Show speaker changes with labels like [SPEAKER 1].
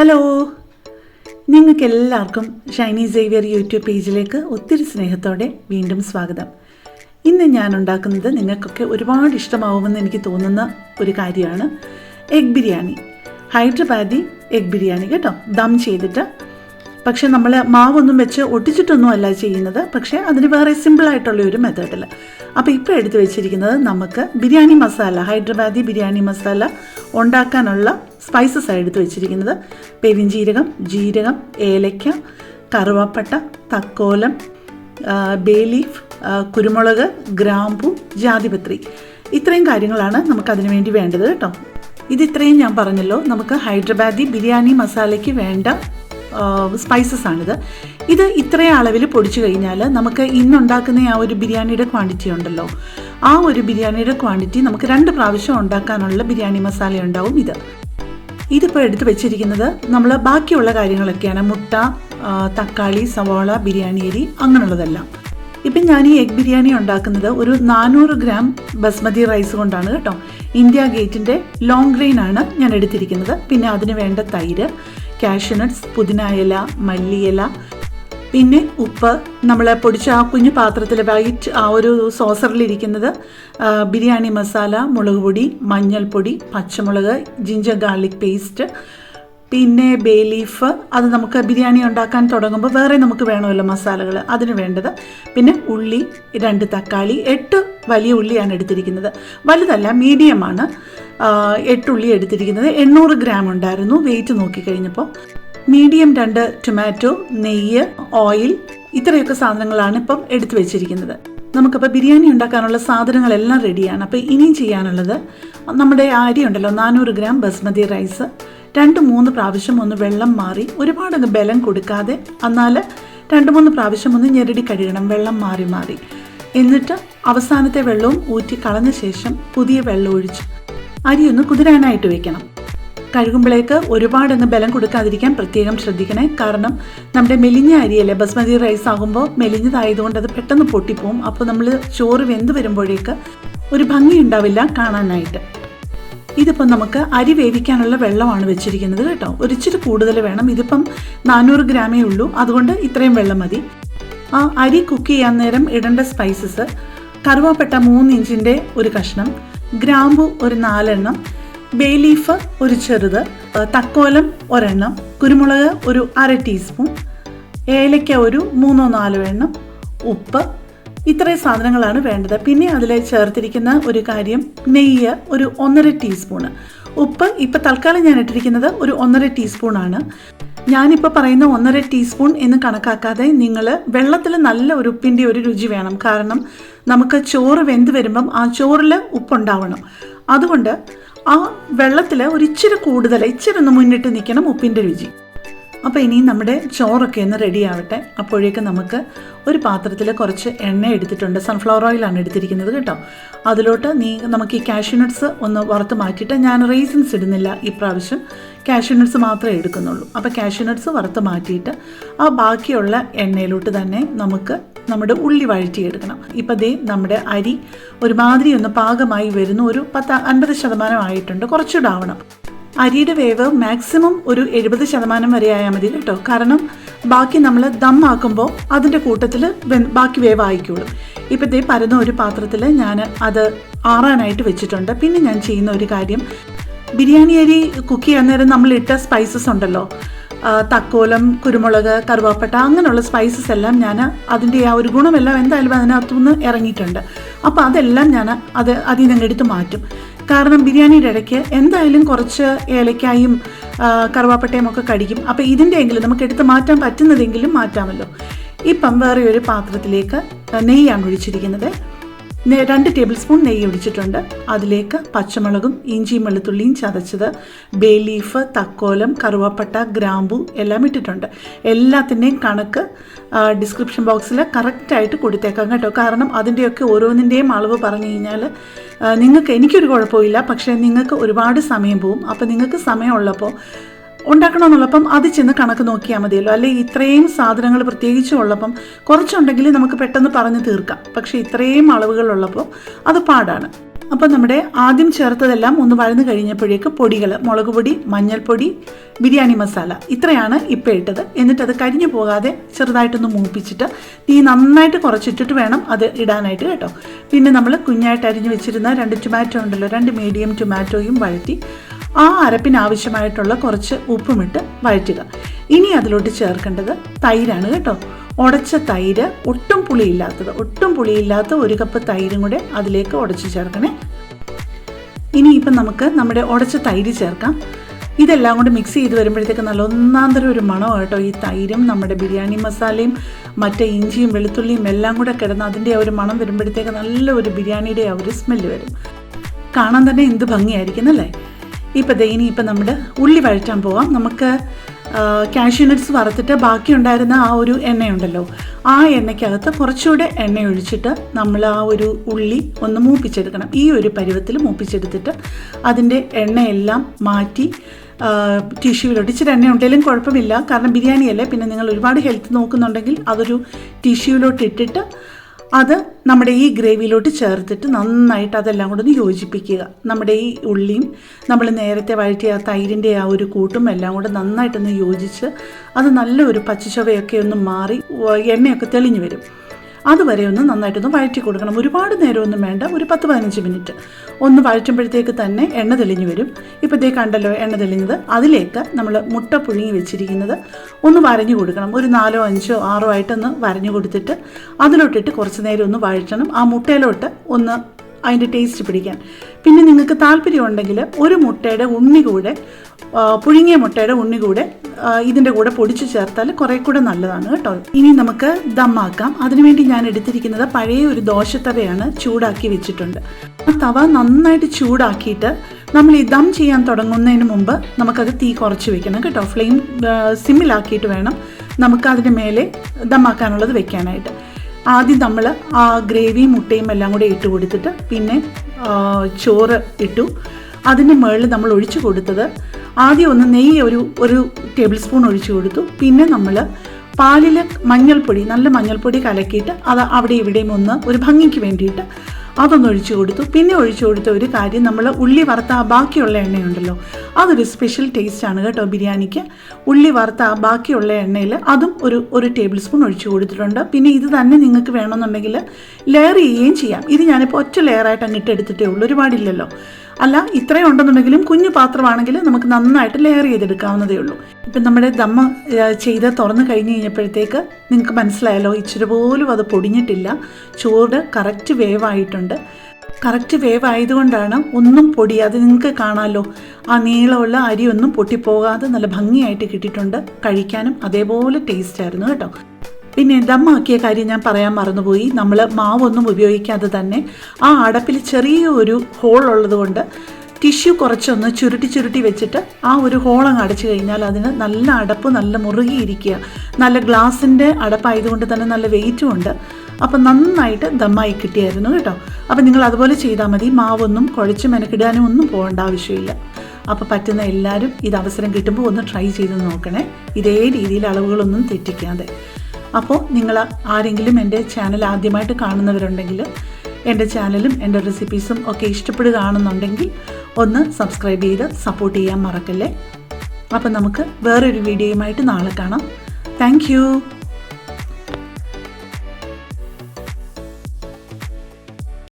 [SPEAKER 1] Hello നിങ്ങൾക്ക് എല്ലാവർക്കും Shiny Xavier YouTube പേജിലേക്ക് ഒത്തിരി സ്നേഹത്തോടെ വീണ്ടും സ്വാഗതം. ഇന്ന് ഞാൻ ഉണ്ടാക്കുന്നത് നിങ്ങൾക്കൊക്കെ ഒരുപാട് ഇഷ്ടമാവുമെന്ന് എനിക്ക് തോന്നുന്ന ഒരു കാര്യമാണ് എഗ് ബിരിയാണി ഹൈദരാബാദി എഗ് ബിരിയാണി കേട്ടോ. ദം ചെയ്തിട്ട്. പക്ഷെ നമ്മൾ മാവൊന്നും വെച്ച് ഒട്ടിച്ചിട്ടൊന്നും അല്ല ചെയ്യുന്നത്. പക്ഷേ അതിന് വേറെ സിമ്പിളായിട്ടുള്ള ഒരു മെത്തേഡിൽ അപ്പോൾ ഇപ്പോൾ എടുത്തു വെച്ചിരിക്കുന്നത് നമുക്ക് ബിരിയാണി മസാല ഹൈദരാബാദി ബിരിയാണി മസാല ഉണ്ടാക്കാനുള്ള സ്പൈസസ് ആണ് എടുത്തു വെച്ചിരിക്കുന്നത്. പെരിഞ്ജീരകം ജീരകം ഏലയ്ക്ക കറുവാപ്പട്ട തക്കോലം ബേ ലീഫ് കുരുമുളക് ഗ്രാമ്പു ജാതിപത്രി. ഇത്രയും കാര്യങ്ങളാണ് നമുക്കതിനു വേണ്ടി വേണ്ടത് കേട്ടോ. ഇത് ഇത്രയും ഞാൻ പറഞ്ഞല്ലോ. നമുക്ക് ഹൈദരാബാദി ബിരിയാണി മസാലയ്ക്ക് വേണ്ട സ്പൈസസ് ആണിത്. ഇത് ഇത്രയും അളവിൽ പൊടിച്ചു കഴിഞ്ഞാൽ നമുക്ക് ഇന്നുണ്ടാക്കുന്ന ആ ഒരു ബിരിയാണിയുടെ ക്വാണ്ടിറ്റി ഉണ്ടല്ലോ. ആ ഒരു ബിരിയാണിയുടെ ക്വാണ്ടിറ്റി നമുക്ക് രണ്ട് പ്രാവശ്യം ഉണ്ടാക്കാനുള്ള ബിരിയാണി മസാല ഉണ്ടാവും ഇത്. ഇതിപ്പോൾ എടുത്ത് വെച്ചിരിക്കുന്നത് നമ്മൾ ബാക്കിയുള്ള കാര്യങ്ങളൊക്കെയാണ്. മുട്ട തക്കാളി സവാള ബിരിയാണി അരി അങ്ങനെയുള്ളതെല്ലാം. ഇപ്പം ഞാൻ ഈ എഗ് ബിരിയാണി ഉണ്ടാക്കുന്നത് ഒരു നാനൂറ് ഗ്രാം ബസ്മതി റൈസ് കൊണ്ടാണ് കേട്ടോ. ഇന്ത്യ ഗേറ്റിന്റെ ലോങ് ഗ്രെയിൻ ആണ് ഞാൻ എടുത്തിരിക്കുന്നത്. പിന്നെ അതിന് വേണ്ട തൈര് കാഷ്യൂനട്ട്സ് പുതിന ഇല മല്ലിയില പിന്നെ ഉപ്പ്. നമ്മൾ പൊടിച്ച ആ കുഞ്ഞു പാത്രത്തിൽ വൈറ്റ് ആ ഒരു സോസറിലിരിക്കുന്നത് ബിരിയാണി മസാല മുളക് പൊടി മഞ്ഞൾപ്പൊടി പച്ചമുളക് ജിഞ്ചർ ഗാർലിക് പേസ്റ്റ് പിന്നെ ബേ ലീഫ് അത് നമുക്ക് ബിരിയാണി ഉണ്ടാക്കാൻ തുടങ്ങുമ്പോൾ വേറെ നമുക്ക് വേണമല്ലോ മസാലകൾ അതിന് വേണ്ടത് പിന്നെ ഉള്ളി രണ്ട് തക്കാളി എട്ട് വലിയ ഉള്ളിയാണ് എടുത്തിരിക്കുന്നത്. വലുതല്ല മീഡിയമാണ് എട്ടുള്ളി എടുത്തിരിക്കുന്നത്. എണ്ണൂറ് ഗ്രാം ഉണ്ടായിരുന്നു. വെയിറ്റ് നോക്കിക്കഴിഞ്ഞപ്പോൾ മീഡിയം രണ്ട് ടൊമാറ്റോ നെയ്യ് ഓയിൽ ഇത്രയൊക്കെ സാധനങ്ങളാണ് ഇപ്പം എടുത്തു വെച്ചിരിക്കുന്നത്. നമുക്കപ്പോൾ ബിരിയാണി ഉണ്ടാക്കാനുള്ള സാധനങ്ങളെല്ലാം റെഡിയാണ്. അപ്പോൾ ഇനിയും ചെയ്യാനുള്ളത് നമ്മുടെ അരി ഉണ്ടല്ലോ നാനൂറ് ഗ്രാം ബസ്മതി റൈസ്. രണ്ട് മൂന്ന് പ്രാവശ്യം ഒന്ന് വെള്ളം മാറി ഒരുപാട് ബലം കൊടുക്കാതെ എന്നാൽ രണ്ട് മൂന്ന് പ്രാവശ്യം ഒന്ന് ഞെരടി കഴുകണം വെള്ളം മാറി മാറി. എന്നിട്ട് അവസാനത്തെ വെള്ളവും ഊറ്റി കളഞ്ഞ ശേഷം പുതിയ വെള്ളം ഒഴിച്ച് അരി ഒന്ന് കുതിരാനായിട്ട് വെക്കണം. കഴുകുമ്പോഴേക്ക് ഒരുപാടൊന്ന് ബലം കൊടുക്കാതിരിക്കാൻ പ്രത്യേകം ശ്രദ്ധിക്കണേ. കാരണം നമ്മുടെ മെലിഞ്ഞ അരിയല്ലേ ബസ്മതി റൈസ് ആകുമ്പോൾ മെലിഞ്ഞതായതുകൊണ്ട് അത് പെട്ടെന്ന് പൊട്ടിപ്പോവും. അപ്പോൾ നമ്മൾ ചോറ് വെന്ത് വരുമ്പോഴേക്ക് ഒരു ഭംഗി ഉണ്ടാവില്ല കാണാനായിട്ട്. ഇതിപ്പം നമുക്ക് അരി വേവിക്കാനുള്ള വെള്ളമാണ് വെച്ചിരിക്കുന്നത് കേട്ടോ. ഒരിച്ചിരി കൂടുതൽ വേണം. ഇതിപ്പം നാനൂറ് ഗ്രാമേ ഉള്ളൂ. അതുകൊണ്ട് ഇത്രയും വെള്ളം മതി. ആ അരി കുക്ക് ചെയ്യാൻ നേരം ഇടേണ്ട സ്പൈസസ് കറുവാപ്പട്ട മൂന്ന് ഇഞ്ചിന്റെ ഒരു കഷ്ണം ഗ്രാമ്പു ഒരു നാലെണ്ണം ബേ ലീഫ് ഒരു ചെറുത് തക്കോലം ഒരെണ്ണം കുരുമുളക് ഒരു അര ടീസ്പൂൺ ഏലയ്ക്ക ഒരു മൂന്നോ നാലോ എണ്ണം ഉപ്പ് ഇത്രയും സാധനങ്ങളാണ് വേണ്ടത്. പിന്നെ അതിൽ ചേർത്തിരിക്കുന്ന ഒരു കാര്യം നെയ്യ് ഒരു ഒന്നര ടീസ്പൂണ്. ഉപ്പ് ഇപ്പം തൽക്കാലം ഞാൻ ഇട്ടിരിക്കുന്നത് ഒരു ഒന്നര ടീസ്പൂണാണ്. ഞാനിപ്പോൾ പറയുന്ന ഒന്നര ടീസ്പൂൺ എന്ന് കണക്കാക്കാതെ നിങ്ങൾ വെള്ളത്തിൽ നല്ല ഒരു ഉപ്പിന്റെ ഒരു രുചി വേണം. കാരണം നമുക്ക് ചോറ് വെന്ത് വരുമ്പം ആ ചോറിൽ ഉപ്പുണ്ടാവണം. അതുകൊണ്ട് ആ വെള്ളത്തിൽ ഒരു ഇച്ചിരി കൂടുതൽ ഇച്ചിരി ഒന്ന് മുന്നിട്ട് നിൽക്കണം ഉപ്പിന്റെ രുചി. അപ്പോൾ ഇനി നമ്മുടെ ചോറൊക്കെ ഒന്ന് റെഡി ആവട്ടെ. അപ്പോഴേക്ക് നമുക്ക് ഒരു പാത്രത്തിൽ കുറച്ച് എണ്ണ എടുത്തിട്ടുണ്ട്. സൺഫ്ലവർ ഓയിലാണ് എടുത്തിരിക്കുന്നത് കേട്ടോ. അതിലോട്ട് നീ നമുക്ക് ഈ കാഷ്യൂനട്ട്സ് ഒന്ന് വറുത്ത് മാറ്റിയിട്ട് ഞാൻ റേസിൻസ് ഇടുന്നില്ല ഇപ്രാവശ്യം പ്രാവശ്യം. കാഷ്യൂനട്ട്സ് മാത്രമേ എടുക്കുന്നുള്ളൂ. അപ്പോൾ കാഷ്യൂനട്ട്സ് വറുത്ത് മാറ്റിയിട്ട് ആ ബാക്കിയുള്ള എണ്ണയിലോട്ട് തന്നെ നമുക്ക് നമ്മുടെ ഉള്ളി വഴറ്റിയെടുക്കണം. ഇപ്പം ദേ നമ്മുടെ അരി ഒരുമാതിരി ഒന്ന് പാകമായി വരുന്നു. ഒരു പത്ത് അൻപത് ശതമാനം ആയിട്ടുണ്ട്. കുറച്ചുകൂടെ ആവണം അരിയുടെ വേവ് മാക്സിമം ഒരു എഴുപത് ശതമാനം വരെ ആയാൽ മതി കേട്ടോ. കാരണം ബാക്കി നമ്മൾ ദം ആക്കുമ്പോൾ അതിന്റെ കൂട്ടത്തിൽ ബാക്കി വേവ് ആയിക്കോളും. ഇപ്പോഴത്തെ പരന്ന ഒരു പാത്രത്തിൽ ഞാൻ അത് ആറാനായിട്ട് വെച്ചിട്ടുണ്ട്. പിന്നെ ഞാൻ ചെയ്യുന്ന ഒരു കാര്യം ബിരിയാണി അരി കുക്ക് ചെയ്യാൻ നേരം നമ്മൾ ഇട്ട സ്പൈസസ് ഉണ്ടല്ലോ തക്കോലം കുരുമുളക് കറുവാപ്പട്ട അങ്ങനെയുള്ള സ്പൈസസ് എല്ലാം ഞാൻ അതിന്റെ ആ ഒരു ഗുണമെല്ലാം എന്തായാലും അതിനകത്തുനിന്ന് ഇറങ്ങിയിട്ടുണ്ട്. അപ്പോൾ അതെല്ലാം ഞാൻ അത് അതിൽ നിന്ന് എടുത്ത് മാറ്റും. കാരണം ബിരിയാണിയുടെ ഇടയ്ക്ക് എന്തായാലും കുറച്ച് ഏലക്കായും കറുവാപ്പട്ടയും ഒക്കെ കടിക്കും. അപ്പോൾ ഇതിന്റെ എങ്കിലും നമുക്ക് എടുത്ത് മാറ്റാൻ പറ്റുന്നതെങ്കിലും മാറ്റാമല്ലോ. ഇപ്പം വേറെ ഒരു പാത്രത്തിലേക്ക് നെയ്യാണ് ഒഴിച്ചിരിക്കുന്നത്. രണ്ട് ടേബിൾ സ്പൂൺ നെയ്യ് ഒഴിച്ചിട്ടുണ്ട്. അതിലേക്ക് പച്ചമുളകും ഇഞ്ചിയും വെളുത്തുള്ളിയും ചതച്ചത് ബേ ലീഫ് തക്കോലം കറുവപ്പട്ട ഗ്രാമ്പു എല്ലാം ഇട്ടിട്ടുണ്ട്. എല്ലാത്തിന്റെയും കണക്ക് ഡിസ്ക്രിപ്ഷൻ ബോക്സിൽ കറക്റ്റായിട്ട് കൊടുത്തേക്കാം കേട്ടോ. കാരണം അതിന്റെയൊക്കെ ഓരോന്നിന്റെയും അളവ് പറഞ്ഞു കഴിഞ്ഞാൽ നിങ്ങൾക്ക് എനിക്കൊരു കുഴപ്പമില്ല പക്ഷേ നിങ്ങൾക്ക് ഒരുപാട് സമയം പോവും. അപ്പോൾ നിങ്ങൾക്ക് സമയമുള്ളപ്പോൾ ഉണ്ടാക്കണമെന്നുള്ളപ്പം അത് ചെന്ന് കണക്ക് നോക്കിയാൽ മതിയല്ലോ. അല്ലെ ഇത്രയും സാധനങ്ങൾ പ്രത്യേകിച്ച് ഉള്ളപ്പം കുറച്ചുണ്ടെങ്കിൽ നമുക്ക് പെട്ടെന്ന് പറഞ്ഞ് തീർക്കാം. പക്ഷെ ഇത്രയും അളവുകളുള്ളപ്പോൾ അത് പാടാണ്. അപ്പോൾ നമ്മുടെ ആദ്യം ചേർത്തതെല്ലാം ഒന്ന് വഴന്നു കഴിഞ്ഞപ്പോഴേക്ക് പൊടികൾ മുളക് പൊടി മഞ്ഞൾപ്പൊടി ബിരിയാണി മസാല ഇത്രയാണ് ഇപ്പോൾ ഇട്ടത്. എന്നിട്ട് അത് കരിഞ്ഞു പോകാതെ ചെറുതായിട്ടൊന്ന് മൂപ്പിച്ചിട്ട് തീ നന്നായിട്ട് കുറച്ചിട്ടിട്ട് വേണം അത് ഇടാനായിട്ട് കേട്ടോ. പിന്നെ നമ്മൾ കുഞ്ഞായിട്ട് അരിഞ്ഞു വെച്ചിരുന്ന രണ്ട് ടൊമാറ്റോ ഉണ്ടല്ലോ രണ്ട് മീഡിയം ടൊമാറ്റോയും വഴറ്റി ആ അരപ്പിന് ആവശ്യമായിട്ടുള്ള കുറച്ച് ഉപ്പുമിട്ട് വഴറ്റുക. ഇനി അതിലോട്ട് ചേർക്കേണ്ടത് തൈരാണ് കേട്ടോ. ഉടച്ച തൈര് ഒട്ടും പുളിയില്ലാത്തത് ഒട്ടും പുളിയില്ലാത്ത ഒരു കപ്പ് തൈരും കൂടെ അതിലേക്ക് ഉടച്ച് ചേർക്കണേ. ഇനിയിപ്പം നമുക്ക് നമ്മുടെ ഉടച്ച തൈര് ചേർക്കാം. ഇതെല്ലാം കൂടി മിക്സ് ചെയ്ത് വരുമ്പോഴത്തേക്ക് നല്ല ഒന്നാം തരം ഒരു മണം കേട്ടോ ഈ തൈരും നമ്മുടെ ബിരിയാണി മസാലയും മറ്റേ ഇഞ്ചിയും വെളുത്തുള്ളിയും എല്ലാം കൂടെ കിടന്ന് അതിന്റെ ഒരു മണം വരുമ്പോഴത്തേക്ക് നല്ല ഒരു ബിരിയാണിയുടെ ആ ഒരു സ്മെല്ല് വരും. കാണാൻ തന്നെ എന്ത് ഭംഗിയായിരിക്കും അല്ലേ ഇപ്പം ദേ ഇനിയിപ്പം നമ്മുടെ ഉള്ളി വഴറ്റാൻ പോവാം. നമുക്ക് കാഷ്യൂ നട്ട്സ് വറുത്തിട്ട് ബാക്കി ഉണ്ടായിരുന്ന ആ ഒരു എണ്ണയുണ്ടല്ലോ ആ എണ്ണയ്ക്കകത്ത് കുറച്ചുകൂടെ എണ്ണ ഒഴിച്ചിട്ട് നമ്മൾ ആ ഒരു ഉള്ളി ഒന്ന് മൂപ്പിച്ചെടുക്കണം. ഈ ഒരു പരുവത്തിൽ മൂപ്പിച്ചെടുത്തിട്ട് അതിന്റെ എണ്ണയെല്ലാം മാറ്റി ടിഷ്യൂവിലോട്ട് ഇച്ചിരി എണ്ണ ഉണ്ടെങ്കിലും കുഴപ്പമില്ല. കാരണം ബിരിയാണിയല്ലേ പിന്നെ നിങ്ങൾ ഒരുപാട് ഹെൽത്ത് നോക്കുന്നുണ്ടെങ്കിൽ അതൊരു ടിഷ്യൂവിലോട്ട് ഇട്ടിട്ട് അത് നമ്മുടെ ഈ ഗ്രേവിയിലോട്ട് ചേർത്തിട്ട് നന്നായിട്ട് അതെല്ലാം കൂടെ ഒന്ന് യോജിപ്പിക്കുക. നമ്മുടെ ഈ ഉള്ളിയും നമ്മൾ നേരത്തെ വഴറ്റിയ ആ തൈരിന്റെ ആ ഒരു കൂട്ടും എല്ലാം കൂടെ നന്നായിട്ടൊന്ന് യോജിച്ച് അത് നല്ലൊരു പച്ചച്ചവയൊക്കെ ഒന്ന് മാറി എണ്ണയൊക്കെ തെളിഞ്ഞു വരും. അതുവരെ ഒന്ന് നന്നായിട്ടൊന്ന് വഴറ്റി കൊടുക്കണം. ഒരുപാട് നേരമൊന്നും വേണ്ട. ഒരു പത്ത് പതിനഞ്ച് മിനിറ്റ്. ഒന്ന് വഴറ്റുമ്പോഴത്തേക്ക് തന്നെ എണ്ണ തെളിഞ്ഞു വരും. ഇപ്പോഴത്തേക്ക് കണ്ടല്ലോ എണ്ണ തെളിഞ്ഞത്. അതിലേക്ക് നമ്മൾ മുട്ട പുഴുങ്ങി വെച്ചിരിക്കുന്നത് ഒന്ന് വരഞ്ഞു കൊടുക്കണം. ഒരു നാലോ അഞ്ചോ ആറോ ആയിട്ടൊന്ന് വരഞ്ഞു കൊടുത്തിട്ട് അതിലോട്ടിട്ട് കുറച്ച് നേരം ഒന്ന് വഴറ്റണം. ആ മുട്ടയിലോട്ട് ഒന്ന് അതിന്റെ ടേസ്റ്റ് പിടിക്കാൻ. പിന്നെ നിങ്ങൾക്ക് താല്പര്യം ഉണ്ടെങ്കിൽ ഒരു മുട്ടയുടെ ഉണ്ണി കൂടെ പുഴുങ്ങിയ മുട്ടയുടെ ഉണ്ണി കൂടെ ഇതിന്റെ കൂടെ പൊടിച്ചു ചേർത്താൽ കുറേ കൂടെ നല്ലതാണ് കേട്ടോ. ഇനി നമുക്ക് ദമ്മാക്കാം അതിനുവേണ്ടി ഞാൻ എടുത്തിരിക്കുന്നത് പഴയ ഒരു ദോശത്തവയാണ് ചൂടാക്കി വെച്ചിട്ടുണ്ട്. ആ തവ നന്നായിട്ട് ചൂടാക്കിയിട്ട് നമ്മൾ ഈ ദം ചെയ്യാൻ തുടങ്ങുന്നതിന് മുമ്പ് നമുക്കത് തീ കുറച്ച് വെക്കണം കേട്ടോ. ഫ്ലെയിം സിമ്മിലാക്കിയിട്ട് വേണം നമുക്ക് അതിന്റെ മേലെ ദമ്മാക്കാനുള്ളത് വെക്കാനായിട്ട്. ആദ്യം നമ്മൾ ആ ഗ്രേവി മുട്ടയും എല്ലാം കൂടെ ഇട്ട് കൊടുത്തിട്ട് പിന്നെ ചോറ് ഇട്ടു. അതിന്റെ മുകളിൽ നമ്മൾ ഒഴിച്ചു കൊടുത്തത് ആദ്യം ഒന്ന് നെയ്യ് ഒരു ഒരു ടേബിൾ സ്പൂൺ ഒഴിച്ചു കൊടുത്തു. പിന്നെ നമ്മൾ പാലിൽ മഞ്ഞൾപ്പൊടി നല്ല മഞ്ഞൾപ്പൊടി കലക്കിയിട്ട് അത് അവിടെ ഇവിടെയും ഒന്ന് ഒരു ഭംഗിക്ക് വേണ്ടിയിട്ട് അതൊന്ന് ഒഴിച്ചു കൊടുത്തു. പിന്നെ ഒഴിച്ചു കൊടുത്ത ഒരു കാര്യം നമ്മൾ ഉള്ളി വറുത്ത ആ ബാക്കിയുള്ള എണ്ണയുണ്ടല്ലോ അതൊരു സ്പെഷ്യൽ ടേസ്റ്റ് ആണ് കേട്ടോ ബിരിയാണിക്ക്. ഉള്ളി വറുത്ത ആ ബാക്കിയുള്ള എണ്ണയിൽ അതും ഒരു ഒരു ടേബിൾ സ്പൂൺ ഒഴിച്ചു കൊടുത്തിട്ടുണ്ട്. പിന്നെ ഇത് തന്നെ നിങ്ങൾക്ക് വേണമെന്നുണ്ടെങ്കിൽ ലെയർ ചെയ്യുകയും ചെയ്യാം. ഇത് ഞാനിപ്പോൾ ഒറ്റ ലെയറായിട്ട് അങ്ങിട്ട് എടുത്തിട്ടേ ഉള്ളൂ. ഒരുപാടില്ലല്ലോ. അല്ല ഇത്രയും ഉണ്ടെന്നുണ്ടെങ്കിലും കുഞ്ഞു പാത്രമാണെങ്കിൽ നമുക്ക് നന്നായിട്ട് ലെയർ ചെയ്തെടുക്കാവുന്നതേ ഉള്ളൂ. ഇപ്പം നമ്മുടെ ദമ്മ ചെയ്ത് തുറന്നു കഴിഞ്ഞ് കഴിഞ്ഞപ്പോഴത്തേക്ക് നിങ്ങൾക്ക് മനസ്സിലായല്ലോ ഇച്ചിരി പോലും അത് പൊടിഞ്ഞിട്ടില്ല. ചോറ് കറക്റ്റ് വേവായിട്ടുണ്ട്. കറക്റ്റ് വേവ് ആയതുകൊണ്ടാണ് ഒന്നും പൊടിയാതെ നിങ്ങൾക്ക് കാണാമല്ലോ ആ നീളമുള്ള അരിയൊന്നും പൊട്ടിപ്പോകാതെ നല്ല ഭംഗിയായിട്ട് കിട്ടിയിട്ടുണ്ട്. കഴിക്കാനും അതേപോലെ ടേസ്റ്റ് ആയിരുന്നു കേട്ടോ. പിന്നെ ദമ്മാക്കിയ കാര്യം ഞാൻ പറയാൻ മറന്നുപോയി. നമ്മൾ മാവൊന്നും ഉപയോഗിക്കാതെ തന്നെ ആ അടപ്പിൽ ചെറിയ ഒരു ഹോൾ ഉള്ളതുകൊണ്ട് ടിഷ്യൂ കുറച്ചൊന്ന് ചുരുട്ടി ചുരുട്ടി വെച്ചിട്ട് ആ ഒരു ഹോളങ്ങ് അടച്ചു കഴിഞ്ഞാൽ അതിന് നല്ല അടപ്പ് നല്ല മുറുകിയിരിക്കുക നല്ല ഗ്ലാസിന്റെ അടപ്പായതുകൊണ്ട് തന്നെ നല്ല വെയിറ്റും ഉണ്ട്. അപ്പം നന്നായിട്ട് ദമ്മായി കിട്ടിയായിരുന്നു കേട്ടോ. അപ്പം നിങ്ങൾ അതുപോലെ ചെയ്താൽ മതി. മാവൊന്നും കുഴച്ച് മെനക്കിടാനും ഒന്നും പോകേണ്ട ആവശ്യമില്ല. അപ്പോൾ പറ്റുന്ന എല്ലാവരും ഇത് അവസരം കിട്ടുമ്പോൾ ഒന്ന് ട്രൈ ചെയ്ത് നോക്കണേ. ഇതേ രീതിയിൽ അളവുകളൊന്നും തെറ്റിക്കാതെ. അപ്പോൾ നിങ്ങൾ ആരെങ്കിലും എന്റെ ചാനൽ ആദ്യമായിട്ട് കാണുന്നവരുണ്ടെങ്കിൽ എന്റെ ചാനലും എന്റെ റെസിപ്പീസും ഒക്കെ ഇഷ്ടപ്പെടുകയാണെന്നുണ്ടെങ്കിൽ ഒന്ന് സബ്സ്ക്രൈബ് ചെയ്ത് സപ്പോർട്ട് ചെയ്യാൻ മറക്കല്ലേ? അപ്പം നമുക്ക് വേറൊരു വീഡിയോയുമായിട്ട് നാളെ കാണാം. താങ്ക്